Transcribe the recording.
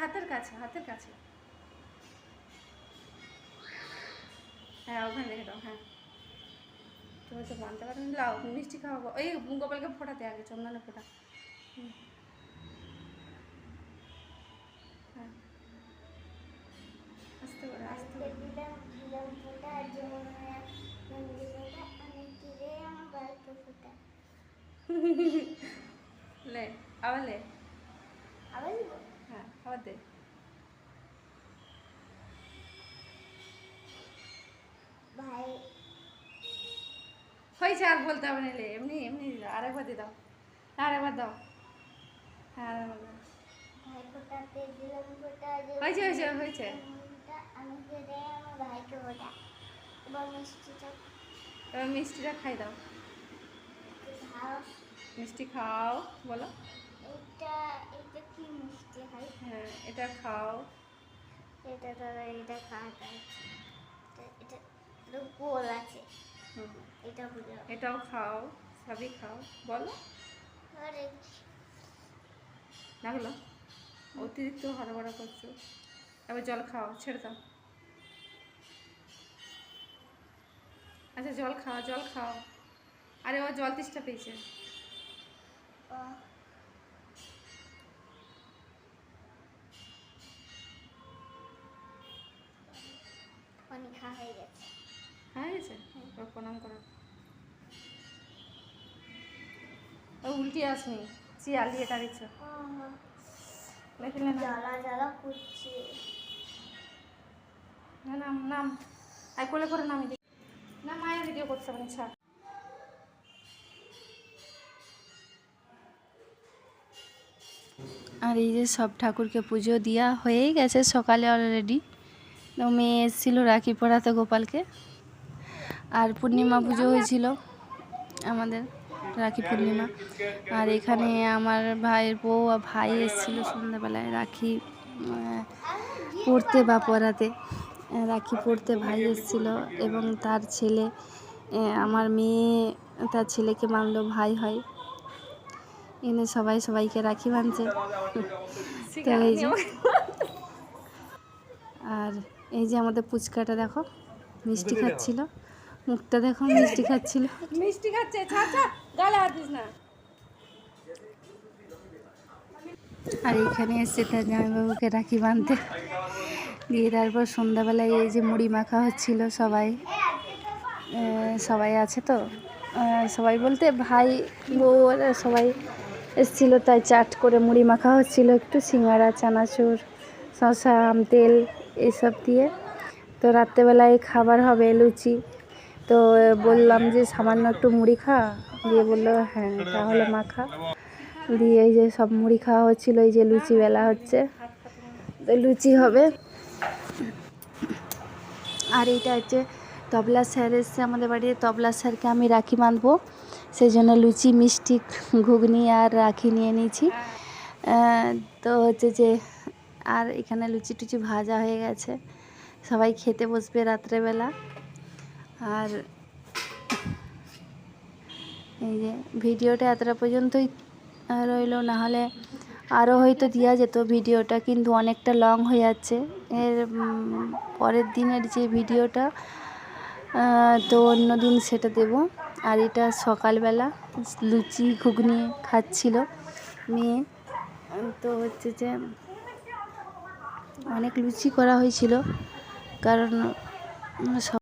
হাতের কাছে হাতের কাছে। হ্যাঁ ওখানে রেখে দাও হ্যাঁ। তুমি তো মানতে পারো লাও মিষ্টি খাওয়াবো এই গোপালকে ফোটাতে আগে চন্দনে ফোটা। হ্যাঁ। আস্তে করে আস্তে করে। দিলাম দিলাম ফোটা যমুনা নন্দী ফোটা আমি কিরে আমার বাড়িতে ফোটা লে আবার লে আবার দিব? আবার দে ভাই। হয়েছে আর বলতে হবে না লে এমনি এমনি আরেকবার দিয়ে দাও। আরেকবার দাও। হ্যাঁ হয়েছে হয়েছে হয়েছে। এবার মিষ্টিটা এবার মিষ্টিটা খাই দাও। মিষ্টি খাও বলো। এটা এটা কি মিষ্টি হয়? হ্যাঁ এটা খাও। এটা দাদা এটা আছে এটা- এটা এটা গোল আছে। হুম। এটা বুঝে এটাও খাও সবই খাও। বলো। আরে। লাগল অতিরিক্ত হড়বড়া করছ। এবার জল খাও ছেড়ে দাও। আচ্ছা জল খাও জল খাও। আরে ও জল তেষ্টা পেয়েছে। অনেক খাওয়া হয়ে গেছে। হয়ে গেছে? প্রণাম করো। ও উল্টি আসনি চিয়াল দিয়ে দাঁড়িয়েছ দেখলে না জ্বালা জ্বালা করছে। না নাম নাম। আই কোলে করে নামি না মায়ের ভিডিও করতে হবে না ছাড়। আর এই যে সব ঠাকুরকে পুজো দেওয়া হয়েই গেছে সকালে অলরেডি তো মেয়ে এসেছিল রাখি পড়াতে গোপালকে। আর পূর্ণিমা পুজো হয়েছিল আমাদের রাখি পূর্ণিমা। আর এখানে আমার ভাইয়ের বউ আর ভাই এসেছিল সন্ধ্যাবেলায় রাখি পড়তে বা পড়াতে। রাখি পড়তে ভাই এসেছিল এবং তার ছেলে আমার মেয়ে তার ছেলেকে মানলো ভাই হয়। এনে সবাই সবাইকে রাখি বাঁধছে তো এই যে আর এই যে আমাদের পুচকাটা দেখো মিষ্টি খাচ্ছিল। মুখটা দেখো মিষ্টি খাচ্ছিল। মিষ্টি খাচ্ছে গালে হাত দিস না। আর এইখানে এসছে তার জামাইবাবুকে রাখি বাঁধতে। দিয়ে তারপর সন্ধ্যাবেলায় এই যে মুড়ি মাখা হচ্ছিল সবাই। সবাই আছে তো? সবাই বলতে ভাই বউ সবাই এসেছিল তাই চাট করে মুড়ি মাখা হচ্ছিল। একটু সিঙ্গারা চানাচুর শসা আম তেল এইসব দিয়ে। তো রাত্রেবেলায় খাবার হবে, লুচি। তো বললাম যে, সামান্য একটু মুড়ি খা। দিয়ে বলল হ্যাঁ তাহলে মাখা দিয়ে এই যে সব মুড়ি খাওয়া হচ্ছিল, এই যে লুচি বেলা হচ্ছে। তো লুচি হবে। আর এইটা হচ্ছে, তবলা স্যার এসছে আমাদের বাড়িতে। তবলা স্যারকে আমি রাখি বাঁধবো। সেই জন্য লুচি, মিষ্টি, ঘুগনি আর রাখি নিয়ে নিয়েছি। তো হচ্ছে যে আর এখানে লুচি টুচি ভাজা হয়ে গেছে। সবাই খেতে বসবে রাত্রেবেলা। আর এই যে ভিডিওটা এতটা পর্যন্তই রইল, না হলে আরও হয়তো দেওয়া যেত ভিডিওটা, কিন্তু অনেকটা লং হয়ে যাচ্ছে। এর পরের দিনের যে ভিডিওটা তো অন্য দিন সেটা দেব। আর এটা সকালবেলা লুচি ঘুগনি খাচ্ছিল মেয়ে। তো হচ্ছে যে অনেক লুচি করা হয়েছিল কারণ